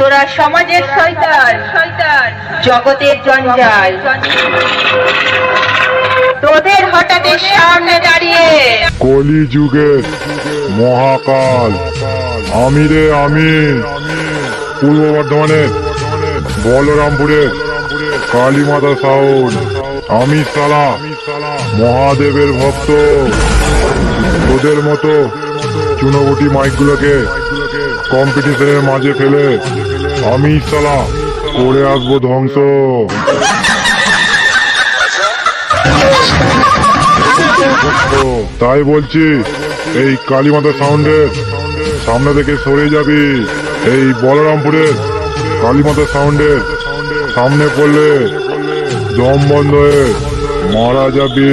তোরা সমাজের শয়তান শয়তান, জগতের জঞ্জাল। তোদের হঠাৎ সামনে দাঁড়িয়ে। কলি যুগের মহাকাল। আমি রে আমি পূর্ব বর্ধমানের বলরামপুরের কালীমাতা সাউন্ড আমি সালা, মহাদেবের ভক্ত। তোদের মতো চুনোগুটি মাইকগুলোকে কম্পিটিশনের মাঝে ফেলে আমি সালা করে আসব ধ্বংস। তাই বলছি, এই কালীমাতা সাউন্ডের সামনে থেকে সরে যাবি। এই বলরামপুরের কালীমাতা সাউন্ডের সামনে পড়লে দম বন্ধ হয়ে মারা যাবি।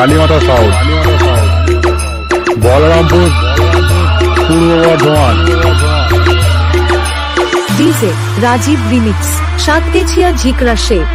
কালীমাতা সাউথ বলরামপুর পূর্ব বর্ধমান। রাজীব রিমিক্স সাতকেছিয়া ঝিকরা শেখ